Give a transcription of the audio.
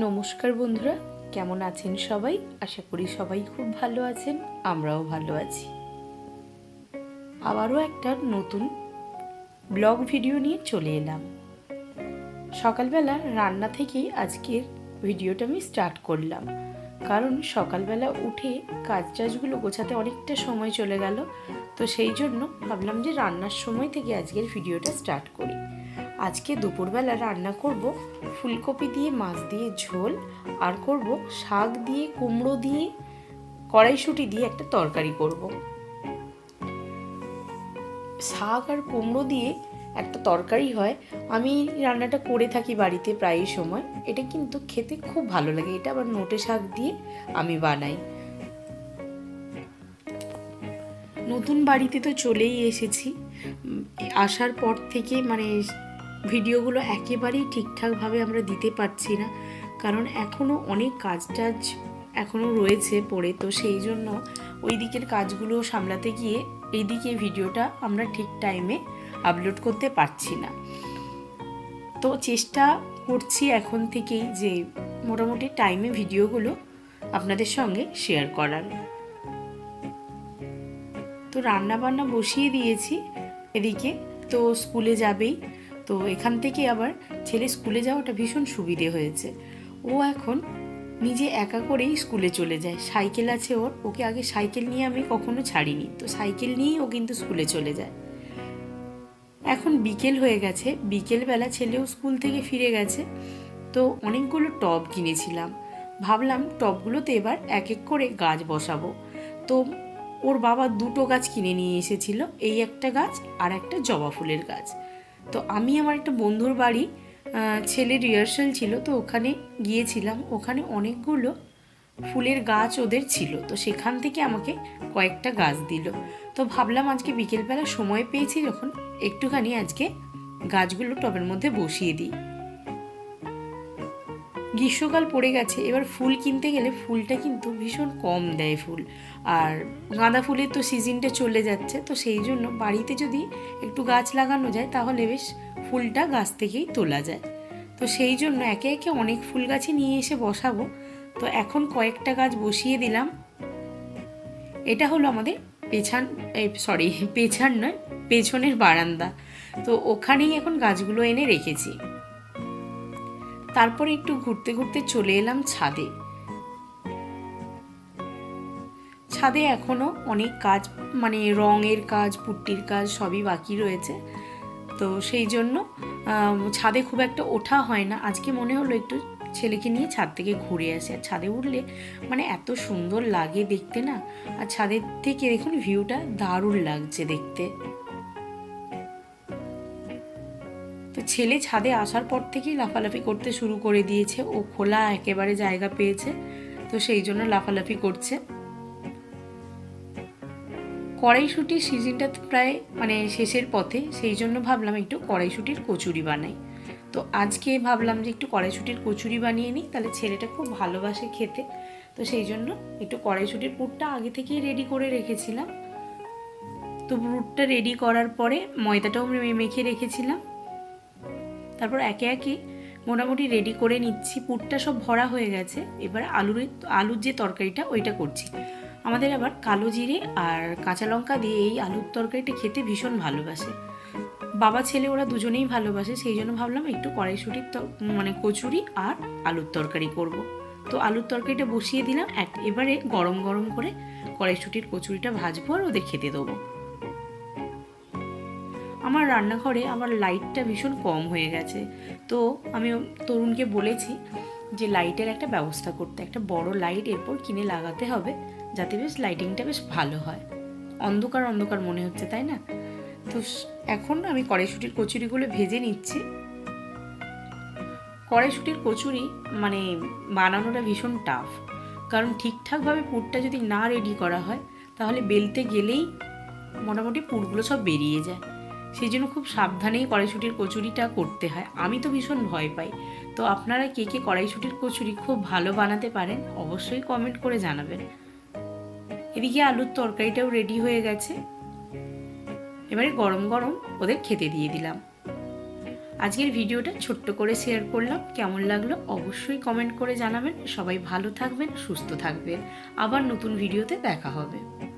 নমস্কার বন্ধুরা, কেমন আছেন সবাই? আশা করি সবাই খুব ভালো আছেন, আমরাও ভালো আছি। আবারও একটা নতুন ব্লগ ভিডিও নিয়ে চলে এলাম। সকালবেলা রান্না থেকেই আজকের ভিডিওটা আমি স্টার্ট করলাম। কারণ সকালবেলা উঠে কাজ টাজগুলো গোছাতে অনেকটা সময় চলে গেল, তো সেই জন্য ভাবলাম যে রান্নার সময় থেকে আজকের ভিডিওটা স্টার্ট করি। আজকে দুপুরবেলা রান্না করব ফুলকপি দিয়ে মাছ দিয়ে ঝোল, আর করব শাক দিয়ে কুমড়ো দিয়ে কড়াইশুঁটি দিয়ে একটা তরকারি করব। শাক আর কুমড়ো দিয়ে একটা তরকারি হয়। আমি রান্নাটা করে থাকি বাড়িতে প্রায়ই সময়। এটা কিন্তু খেতে খুব ভালো লাগে। এটা আবার নোটে শাক দিয়ে আমি বানাই। নতুন বাড়িতে তো চলেই এসেছি। আসার পর থেকে মানে ভিডিওগুলো একেবারেই ঠিকঠাকভাবে আমরা দিতে পারছি না, কারণ এখনও অনেক কাজ টাজ এখনও রয়েছে পড়ে, তো সেই জন্য ওই দিকের কাজগুলো সামলাতে গিয়ে এইদিকে ভিডিওটা আমরা ঠিক টাইমে আপলোড করতে পারছি না। তো চেষ্টা করছি এখন থেকেই যে মোটামুটি টাইমে ভিডিওগুলো আপনাদের সঙ্গে শেয়ার করার। তো রান্না বান্না বসিয়ে দিয়েছি এদিকে, তো স্কুলে যাবেই। তো এখান থেকে আবার ছেলে স্কুলে যাওয়াটা ভীষণ সুবিধে হয়েছে। ও এখন নিজে একা করেই স্কুলে চলে যায়। সাইকেল আছে ওর, ওকে আগে সাইকেল নিয়ে আমি কখনো ছাড়িনি। তো সাইকেল নিয়েই ও কিন্তু স্কুলে চলে যায়। এখন বিকেল হয়ে গেছে। বিকেলবেলা ছেলেও স্কুল থেকে ফিরে গেছে। তো অনেকগুলো টব কিনেছিলাম। ভাবলাম টবগুলোতে এবার এক এক করে গাছ বসাবো। তো ওর বাবা দুটো গাছ কিনে নিয়ে এসেছিল। এই একটা গাছ আর একটা জবা ফুলের গাছ। তো আমি আমার একটা বন্ধুর বাড়ি ছেলে রিহার্সাল ছিল, তো ওখানে গিয়েছিলাম। ওখানে অনেকগুলো ফুলের গাছ ওদের ছিল, তো সেখান থেকে আমাকে কয়েকটা গাছ দিল। তো ভাবলাম আজকে বিকেলবেলা সময় পেয়েছি, যখন একটুখানি আজকে গাছগুলো টবের মধ্যে বসিয়ে দিই। গ্রীষ্মকাল পড়ে গেছে, এবার ফুল কিনতে গেলে ফুলটা কিন্তু ভীষণ কম দেয় ফুল। আর গাঁদা ফুলের তো সিজনটা চলে যাচ্ছে, তো সেই জন্য বাড়িতে যদি একটু গাছ লাগানো যায়, তাহলে বেশ ফুলটা গাছ থেকেই তোলা যায়। তো সেই জন্য একে একে অনেক ফুল গাছই নিয়ে এসে বসাবো। তো এখন কয়েকটা গাছ বসিয়ে দিলাম। এটা হলো আমাদের পেছান সরি পেছান নয়, পেছনের বারান্দা। তো ওখানেই এখন গাছগুলো এনে রেখেছি। তারপরে একটু ঘুরতে ঘুরতে চলে এলাম ছাদে। ছাদে এখনও অনেক কাজ মানে রঙের কাজ, পুট্টির কাজ সবই বাকি রয়েছে। তো সেই জন্য ছাদে খুব একটা ওঠা হয় না। আজকে মনে হলো একটু ছেলেকে নিয়ে ছাদ থেকে ঘুরে আসে। আর ছাদে উঠলে মানে এত সুন্দর লাগে দেখতে না। আর ছাদের থেকে দেখুন, ভিউটা দারুণ লাগছে দেখতে। ছেলে ছাদে আসার পর থেকেই লাফালাফি করতে শুরু করে দিয়েছে। ও খোলা একেবারে জায়গা পেয়েছে, তো সেই জন্য লাফালাফি করছে। কড়াইশুটির সিজনটা প্রায় মানে শেষের পথে, সেই জন্য ভাবলাম একটু কড়াইশুটির কচুরি বানাই। তো আজকে ভাবলাম যে একটু কড়াইশুটির কচুরি বানিয়ে নিই, তাহলে ছেলেটা খুব ভালোবাসে খেতে। তো সেই জন্য একটু কড়াইশুটির পুরটা আগে থেকেই রেডি করে রেখেছিলাম। তো পুরটা রেডি করার পরে ময়দাটাও মেখে রেখেছিলাম। তারপর একে একে মোটামুটি রেডি করে নিচ্ছি। পুরটা সব ভরা হয়ে গেছে। এবার আলুর আলুর যে তরকারিটা, ওইটা করছি। আমাদের আবার কালো জিরে আর কাঁচা লঙ্কা দিয়ে এই আলুর তরকারিটা খেতে ভীষণ ভালোবাসে। বাবা, ছেলে ওরা দুজনেই ভালোবাসে, সেই জন্য ভাবলাম একটু কড়াইশুটির মানে কচুরি আর আলুর তরকারি করব। তো আলুর তরকারিটা বসিয়ে দিলাম। এক, এবারে গরম গরম করে কড়াইশুটির কচুরিটা ভাজবো আর ওদের খেতে দেবো। আমার রান্নাঘরে আমার লাইটটা ভীষণ কম হয়ে গেছে। তো আমি তরুণকে বলেছি যে লাইটের একটা ব্যবস্থা করতে। একটা বড় লাইট এরপর কিনে লাগাতে হবে যাতে বেশ লাইটিংটা বেশ ভালো হয়। অন্ধকার অন্ধকার মনে হচ্ছে, তাই না? তো এখন আমি কড়াইশুটির কচুরিগুলো ভেজে নিচ্ছি। কড়াইশুটির কচুরি মানে বানানোটা ভীষণ টাফ কারণ ঠিকঠাকভাবে পুরটা যদি না রেডি করা হয়, তাহলে বেলতে গেলেই মোটামুটি পুরগুলো সব বেরিয়ে যায়। সেই জন্য খুব সাবধানেই কড়াইশুটির কচুরিটা করতে হয়। আমি তো ভীষণ ভয় পাই। তো আপনারা কে কে কড়াইশুটির কচুরি খুব ভালো বানাতে পারেন, অবশ্যই কমেন্ট করে জানাবেন। এদিকে আলুর তরকারিটাও রেডি হয়ে গেছে। এবারে গরম গরম ওদের খেতে দিয়ে দিলাম। আজকের ভিডিওটা ছোট্ট করে শেয়ার করলাম। কেমন লাগল অবশ্যই কমেন্ট করে জানাবেন। সবাই ভালো থাকবেন, সুস্থ থাকবেন। আবার নতুন ভিডিওতে দেখা হবে।